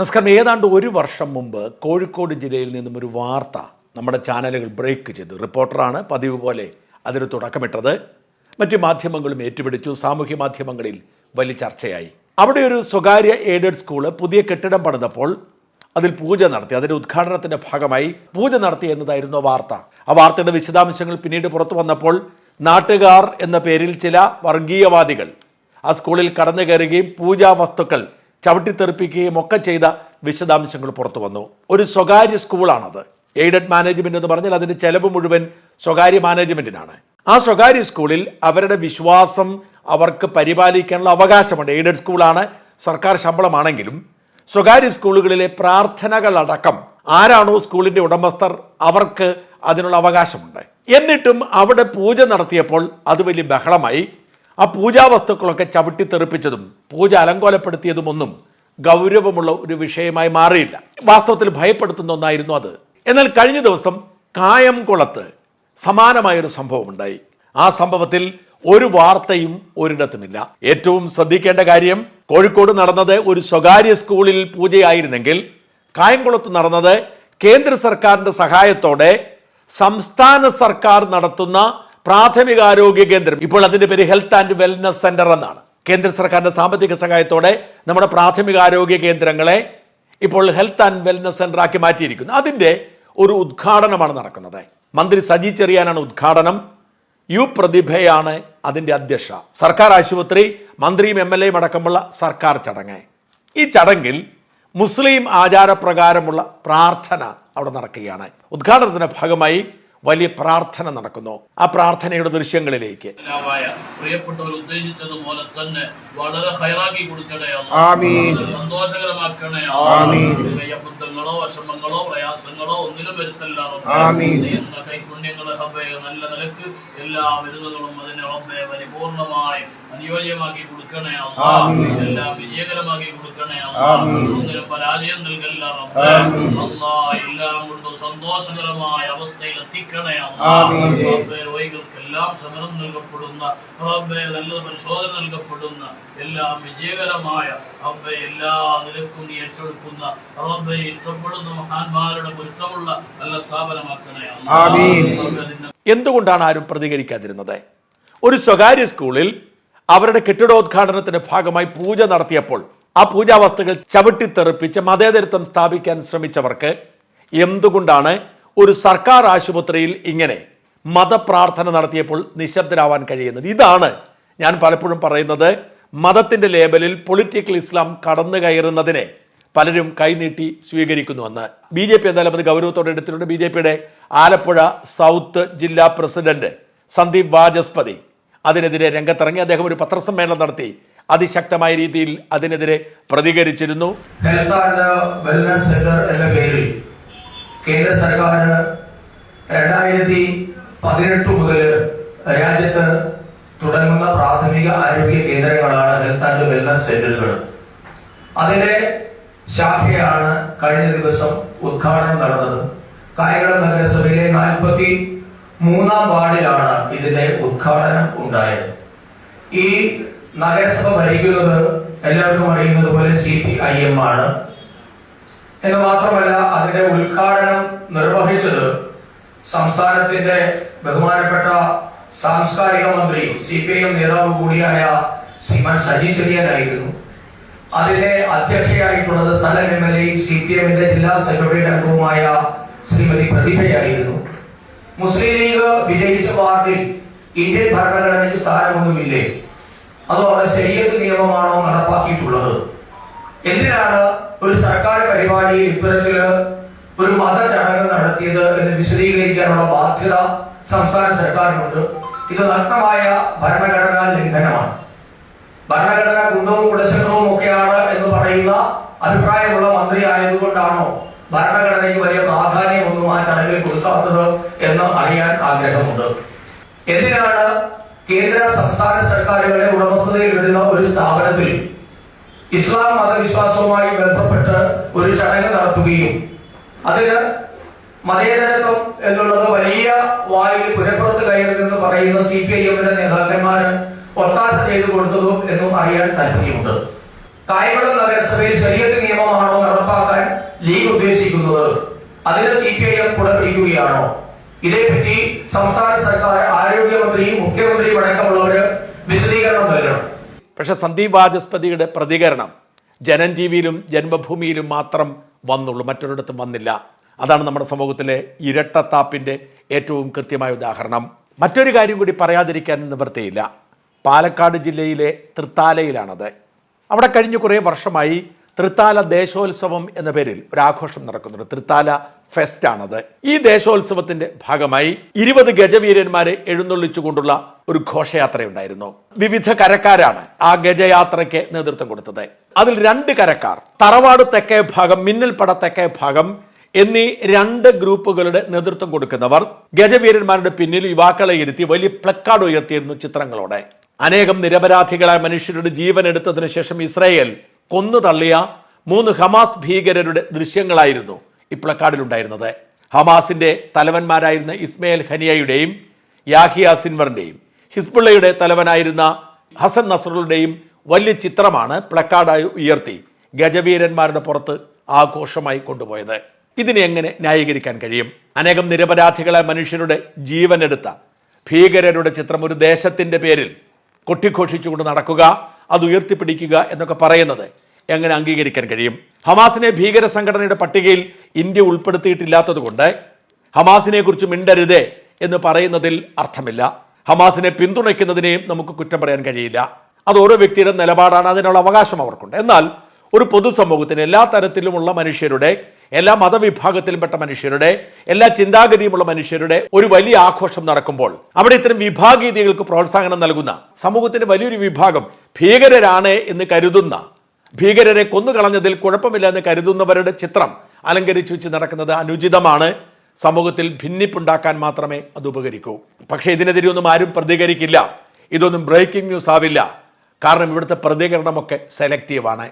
നമസ്കാരം. ഏതാണ്ട് ഒരു വർഷം മുമ്പ് കോഴിക്കോട് ജില്ലയിൽ നിന്നും ഒരു വാർത്ത നമ്മുടെ ചാനലുകൾ ബ്രേക്ക് ചെയ്തു. റിപ്പോർട്ടറാണ് പതിവ് പോലെ അതിന് തുടക്കമിട്ടത്. മറ്റ് മാധ്യമങ്ങളും ഏറ്റുപിടിച്ചു. സാമൂഹ്യ മാധ്യമങ്ങളിൽ വലിയ ചർച്ചയായി. അവിടെ ഒരു സ്വകാര്യ എയ്ഡഡ് സ്കൂൾ പുതിയ കെട്ടിടം പണിതപ്പോൾ അതിൽ പൂജ നടത്തി. അതിന്റെ ഉദ്ഘാടനത്തിന്റെ ഭാഗമായി പൂജ നടത്തി എന്നതായിരുന്നു വാർത്ത. ആ വാർത്തയുടെ വിശദാംശങ്ങൾ പിന്നീട് പുറത്തു വന്നപ്പോൾ നാട്ടുകാർ എന്ന പേരിൽ ചില വർഗീയവാദികൾ ആ സ്കൂളിൽ കടന്നു കയറുകയും പൂജാ വസ്തുക്കൾ ചവിട്ടിത്തെറിപ്പിക്കുകയും ഒക്കെ ചെയ്ത വിശദാംശങ്ങൾ പുറത്തു വന്നു. ഒരു സ്വകാര്യ സ്കൂളാണത്. എയ്ഡഡ് മാനേജ്മെന്റ് എന്ന് പറഞ്ഞാൽ അതിന്റെ ചെലവ് മുഴുവൻ സ്വകാര്യ മാനേജ്മെന്റിനാണ്. ആ സ്വകാര്യ സ്കൂളിൽ അവരുടെ വിശ്വാസം അവർക്ക് പരിപാലിക്കാനുള്ള അവകാശമുണ്ട്. എയ്ഡഡ് സ്കൂളാണ് സർക്കാർ ശമ്പളമാണെങ്കിലും സ്വകാര്യ സ്കൂളുകളിലെ പ്രാർത്ഥനകളടക്കം ആരാണോ സ്കൂളിന്റെ ഉടമസ്ഥർ അവർക്ക് അതിനുള്ള അവകാശമുണ്ട്. എന്നിട്ടും അവിടെ പൂജ നടത്തിയപ്പോൾ അത് വലിയ ബഹളമായി. ആ പൂജാ വസ്തുക്കളൊക്കെ ചവിട്ടിത്തെറിപ്പിച്ചതും പൂജ അലങ്കോലപ്പെടുത്തിയതും ഒന്നും ഗൗരവമുള്ള ഒരു വിഷയമായി മാറിയില്ല. വാസ്തവത്തിൽ ഭയപ്പെടുത്തുന്ന ഒന്നായിരുന്നു അത്. എന്നാൽ കഴിഞ്ഞ ദിവസം കായംകുളത്ത് സമാനമായൊരു സംഭവം ഉണ്ടായി ആ സംഭവത്തിൽ ഒരു വാർത്തയും ഒരിടത്തുമില്ല. ഏറ്റവും ശ്രദ്ധിക്കേണ്ട കാര്യം കോഴിക്കോട് നടന്നത് ഒരു സ്വകാര്യ സ്കൂളിൽ പൂജയായിരുന്നെങ്കിൽ കായംകുളത്ത് നടന്നത് കേന്ദ്ര സർക്കാരിന്റെ സഹായത്തോടെ സംസ്ഥാന സർക്കാർ നടത്തുന്ന പ്രാഥമികാരോഗ്യ കേന്ദ്രം. ഇപ്പോൾ അതിന്റെ പേര് ഹെൽത്ത് ആൻഡ് വെൽനസ് സെന്റർ എന്നാണ്. കേന്ദ്ര സർക്കാരിന്റെ സാമ്പത്തിക സഹായത്തോടെ നമ്മുടെ പ്രാഥമിക ആരോഗ്യ കേന്ദ്രങ്ങളെ ഇപ്പോൾ ഹെൽത്ത് ആൻഡ് വെൽനസ് സെന്റർ ആക്കി മാറ്റിയിരിക്കുന്നു. അതിന്റെ ഒരു ഉദ്ഘാടനമാണ് നടക്കുന്നത്. മന്ത്രി സജി ചെറിയാനാണ് ഉദ്ഘാടനം. യു പ്രതിഭയാണ് അതിന്റെ അധ്യക്ഷ. സർക്കാർ ആശുപത്രി മന്ത്രിയും എം എൽ എയും അടക്കമുള്ള സർക്കാർ ചടങ്ങ്. ഈ ചടങ്ങിൽ മുസ്ലിം ആചാരപ്രകാരമുള്ള പ്രാർത്ഥന അവിടെ നടക്കുകയാണ്. ഉദ്ഘാടനത്തിന്റെ ഭാഗമായി വലിയ പ്രാർത്ഥന നടക്കുന്നു ആ പ്രാർത്ഥനയുടെ ദൃശ്യങ്ങളിലേക്ക് പ്രിയപ്പെട്ടവർ ഉദ്ദേശിച്ചതുപോലെ തന്നെ വളരെ ഹൈറാക്കി കൊടുക്കണേ സന്തോഷകരമാക്കണേ വിഷമങ്ങളോ പ്രയാസങ്ങളോ ഒന്നിലും വരുത്തല്ലാതെ കൈപുണ്യങ്ങളെ നല്ല നിലയ്ക്ക് എല്ലാ അതിനെ റബ്ബെ പരിപൂർണമായി അനുയോജ്യമാക്കി കൊടുക്കണേ അല്ലാ. ആമീൻ. എല്ലാം വിജയകരമാക്കി കൊടുക്കണേ. ഒന്നിനും പരാജയം നൽകല്ല റബ്ബേ. ആമീൻ. അല്ലാ എല്ലാം കൊണ്ടും സന്തോഷകരമായ അവസ്ഥയിൽ എത്തിക്കണേ ആമീൻ. റബ്ബേ, രോഗികൾക്കെല്ലാം സമരം നൽകപ്പെടുന്ന റബ്ബെ നല്ല പരിശോധന നൽകപ്പെടുന്ന എല്ലാം വിജയകരമായ റബ്ബെ എല്ലാ നിലക്കും നീ ഏറ്റെടുക്കുന്ന റബ്ബെ ഇഷ്ടപ്പെടുന്ന മഹാന്മാരുടെ പൊരുത്തമുള്ള നല്ല സ്ഥാപനമാക്കണേ എന്തുകൊണ്ടാണ് ആരും പ്രതികരിക്കാതിരുന്നത്? ഒരു സ്വകാര്യ സ്കൂളിൽ അവരുടെ കെട്ടിടോദ്ഘാടനത്തിന്റെ ഭാഗമായി പൂജ നടത്തിയപ്പോൾ ആ പൂജാവസ്തുക്കൾ ചവിട്ടിത്തെറിപ്പിച്ച് മതേതരത്വം സ്ഥാപിക്കാൻ ശ്രമിച്ചവർക്ക് എന്തുകൊണ്ടാണ് ഒരു സർക്കാർ ആശുപത്രിയിൽ ഇങ്ങനെ മതപ്രാർത്ഥന നടത്തിയപ്പോൾ നിശബ്ദരാവാൻ കഴിയുന്നത്. ഇതാണ് ഞാൻ പലപ്പോഴും പറയുന്നത്. മതത്തിന്റെ ലേബലിൽ പൊളിറ്റിക്കൽ ഇസ്ലാം കടന്നു കയറുന്നതിനെ പലരും കൈനീട്ടി സ്വീകരിക്കുന്നുവെന്ന്. ബി ജെ പി എന്തായാലും അത് ഗൗരവത്തോടെ എടുത്തിട്ടുണ്ട്. ബി ജെ പിയുടെ ആലപ്പുഴ സൗത്ത് ജില്ലാ പ്രസിഡന്റ് സന്ദീപ് വാചസ്പതി അതിനെതിരെ രംഗത്തിറങ്ങി. അദ്ദേഹം ഒരു പത്രസമ്മേളനം നടത്തി. അതിശക്തമായ രീതിയിൽ അതിനെതിരെ പ്രതികരിച്ചിരുന്നു. വെൽനസ് എന്ന കേന്ദ്ര സർക്കാർ രണ്ടായിരത്തി പതിനെട്ട് മുതൽ രാജ്യത്ത് തുടങ്ങുന്ന പ്രാഥമിക ആരോഗ്യ കേന്ദ്രങ്ങളാണ് ഹെൽത്ത് ആൻഡ് വെൽനസ് സെന്ററുകൾ. അതിന്റെ ശാഖയാണ് കഴിഞ്ഞ ദിവസം ഉദ്ഘാടനം നടന്നത്. കായംകുളം നഗരസഭയിലെ നാൽപ്പത്തി മൂന്നാം വാർഡിലാണ് ഇതിന്റെ ഉദ്ഘാടനം ഉണ്ടായത്. ഈ നഗരസഭ ഭരിക്കുന്നത് എല്ലാവർക്കും അറിയുന്നത് പോലെ സി പി ഐ എം ആണ്. എന്ന് മാത്രമല്ല അതിന്റെ ഉദ്ഘാടനം നിർവഹിച്ചത് സംസ്ഥാനത്തിന്റെ ബഹുമാനപ്പെട്ട സാംസ്കാരിക മന്ത്രി സി പി ഐ എം നേതാവ് കൂടിയായ ശ്രീമാൻ സജി ചെറിയാനായിരുന്നു. അതിന്റെ അധ്യക്ഷയായിട്ടുള്ളത് സ്ഥലം എം എൽ എയും സി പി എമ്മിന്റെ ജില്ലാ സെക്രട്ടറിയുടെ അംഗവുമായ ശ്രീമതി പ്രതിഭയായിരുന്നു. മുസ്ലിം ലീഗ് വിജയിച്ച വാർഡിൽ ഇന്ത്യൻ ഭരണഘടനയ്ക്ക് സ്ഥാനമൊന്നുമില്ലേ? അതോ അവിടെ ശരീരത്ത് നിയമമാണോ നടപ്പാക്കിയിട്ടുള്ളത്? എന്തിനാണ് ഒരു സർക്കാർ പരിപാടിയിൽ ഇത്തരത്തിൽ ഒരു മത ചടങ്ങ് നടത്തിയത് എന്ന് വിശദീകരിക്കാനുള്ള ബാധ്യത സംസ്ഥാന സർക്കാരിനുണ്ട്. ഇത് നഗ്നമായ ഭരണഘടനാ ലംഘനമാണ്. ഭരണഘടന കുന്തവും കുടശങ്ങളും ഒക്കെയാണ് എന്ന് പറയുന്ന അഭിപ്രായമുള്ള മന്ത്രി ആയതുകൊണ്ടാണോ ഭരണഘടനയ്ക്ക് വലിയ പ്രാധാന്യമൊന്നും ആ ചടങ്ങിൽ കൊടുക്കാത്തത് എന്ന് അറിയാൻ ആഗ്രഹമുണ്ട്. എന്തിനാണ് കേന്ദ്ര സംസ്ഥാന സർക്കാരുകളുടെ ഉടമസ്ഥതയിൽ വരുന്ന ഒരു സ്ഥാപനത്തിൽ ഇസ്ലാം മതവിശ്വാസവുമായി ബന്ധപ്പെട്ട് ഒരു ചടങ്ങ് നടത്തുകയും അതിന് മതേതരത്വം എന്നുള്ളത് വലിയ വായിൽ പുരപ്പുറത്ത് കയറുമെന്ന് പറയുന്ന സി പി ഐ എമ്മിന്റെ നേതാക്കന്മാര് ഒത്താശ ചെയ്തു കൊടുത്തതും എന്നും അറിയാൻ താല്പര്യമുണ്ട്. കായംകുളം നഗരസഭയിൽ ശരീരത്തിൽ നിയമമാണോ നടപ്പാക്കാൻ ലീഗ് ഉദ്ദേശിക്കുന്നത്? അതിന് സി പി ഐ എം പിടിക്കുകയാണോ? ഇതേപ്പറ്റി സംസ്ഥാന സർക്കാർ ആരോഗ്യമന്ത്രിയും മുഖ്യമന്ത്രിയും അടക്കമുള്ളവര് വിശദീകരണം നൽകണം. പക്ഷെ സന്ദീപ് വാചസ്പതിയുടെ പ്രതികരണം ജനൻ ടി വിയിലും ജന്മഭൂമിയിലും മാത്രം വന്നുള്ളൂ മറ്റൊരിടത്തും വന്നില്ല. അതാണ് നമ്മുടെ സമൂഹത്തിലെ ഇരട്ടത്താപ്പിന്റെ ഏറ്റവും കൃത്യമായ ഉദാഹരണം. മറ്റൊരു കാര്യം കൂടി പറയാതിരിക്കാൻ നിവൃത്തിയില്ല. പാലക്കാട് ജില്ലയിലെ തൃത്താലയിലാണത്. അവിടെ കഴിഞ്ഞ കുറേ വർഷമായി തൃത്താല ദേശോത്സവം എന്ന പേരിൽ ഒരു ആഘോഷം നടക്കുന്നുണ്ട്. തൃത്താല ഫെസ്റ്റ് ആണത് ഈ ദേശോത്സവത്തിന്റെ ഭാഗമായി ഇരുപത് ഗജവീരന്മാരെ എഴുന്നള്ളിച്ചുകൊണ്ടുള്ള ഒരു ഘോഷയാത്രയുണ്ടായിരുന്നു. വിവിധ കരക്കാരാണ് ആ ഗജയാത്രയ്ക്ക് നേതൃത്വം കൊടുത്തത്. അതിൽ രണ്ട് കരക്കാർ തറവാട് തെക്കേ ഭാഗം മിന്നൽപ്പട തെക്കേ ഭാഗം എന്നീ രണ്ട് ഗ്രൂപ്പുകളുടെ നേതൃത്വം കൊടുക്കുന്നവർ ഗജവീരന്മാരുടെ പിന്നിൽ യുവാക്കളെ ഇരുത്തി വലിയ പ്ലക്കാർഡ് ഉയർത്തിയിരുന്നു ചിത്രങ്ങളോടെ. അനേകം നിരപരാധികളായ മനുഷ്യരുടെ ജീവൻ എടുത്തതിനു ശേഷം ഇസ്രായേൽ കൊന്നു തള്ളിയ മൂന്ന് ഹമാസ് ഭീകരരുടെ ദൃശ്യങ്ങളായിരുന്നു. ഈ പ്ലക്കാർഡിലുണ്ടായിരുന്നത് ഹമാസിന്റെ തലവന്മാരായിരുന്ന ഇസ്മയിൽ ഹനിയയുടെയും യാഹിയ സിൻവറിന്റെയും ഹിസ്ബുള്ളയുടെ തലവനായിരുന്ന ഹസൻ നസറുകളുടെയും വലിയ ചിത്രമാണ് പ്ലക്കാർഡായി ഉയർത്തി ഗജവീരന്മാരുടെ പുറത്ത് ആഘോഷമായി കൊണ്ടുപോയത്. ഇതിനെ എങ്ങനെ ന്യായീകരിക്കാൻ കഴിയും? അനേകം നിരപരാധികളെ മനുഷ്യരുടെ ജീവനെടുത്ത ഭീകരരുടെ ചിത്രം ഒരു ദേശത്തിന്റെ പേരിൽ കൊട്ടിഘോഷിച്ചുകൊണ്ട് നടക്കുക അത് ഉയർത്തിപ്പിടിക്കുക എന്നൊക്കെ പറയുന്നത് എങ്ങനെ അംഗീകരിക്കാൻ കഴിയും? ഹമാസിനെ ഭീകര സംഘടനയുടെ പട്ടികയിൽ ഇന്ത്യ ഉൾപ്പെടുത്തിയിട്ടില്ലാത്തത് കൊണ്ട് ഹമാസിനെ കുറിച്ച് മിണ്ടരുതേ എന്ന് പറയുന്നതിൽ അർത്ഥമില്ല. ഹമാസിനെ പിന്തുണയ്ക്കുന്നതിനെയും നമുക്ക് കുറ്റം പറയാൻ കഴിയില്ല. അത് ഓരോ വ്യക്തിയുടെ നിലപാടാണ് അതിനുള്ള അവകാശം അവർക്കുണ്ട്. എന്നാൽ ഒരു പൊതുസമൂഹത്തിന് എല്ലാ തരത്തിലുമുള്ള മനുഷ്യരുടെ എല്ലാ മതവിഭാഗത്തിലുംപ്പെട്ട മനുഷ്യരുടെ എല്ലാ ചിന്താഗതിയുമുള്ള മനുഷ്യരുടെ ഒരു വലിയ ആഘോഷം നടക്കുമ്പോൾ അവിടെ ഇത്തരം വിഭാഗീയതകൾക്ക് പ്രോത്സാഹനം നൽകുന്ന സമൂഹത്തിന്റെ വലിയൊരു വിഭാഗം ഭീകരരാണ് എന്ന് കരുതുന്ന ഭീകരരെ കൊന്നുകളഞ്ഞതിൽ കുഴപ്പമില്ല എന്ന് കരുതുന്നവരുടെ ചിത്രം അലങ്കരിച്ചു വെച്ച് നടക്കുന്നത് അനുചിതമാണ്. സമൂഹത്തിൽ ഭിന്നിപ്പുണ്ടാക്കാൻ മാത്രമേ അത് ഉപകരിക്കൂ. പക്ഷേ ഇതിനെതിരെ ഒന്നും ആരും പ്രതികരിക്കില്ല. ഇതൊന്നും ബ്രേക്കിംഗ് ന്യൂസ് ആവില്ല. കാരണം ഇവിടുത്തെ പ്രതികരണമൊക്കെ സെലക്റ്റീവാണ്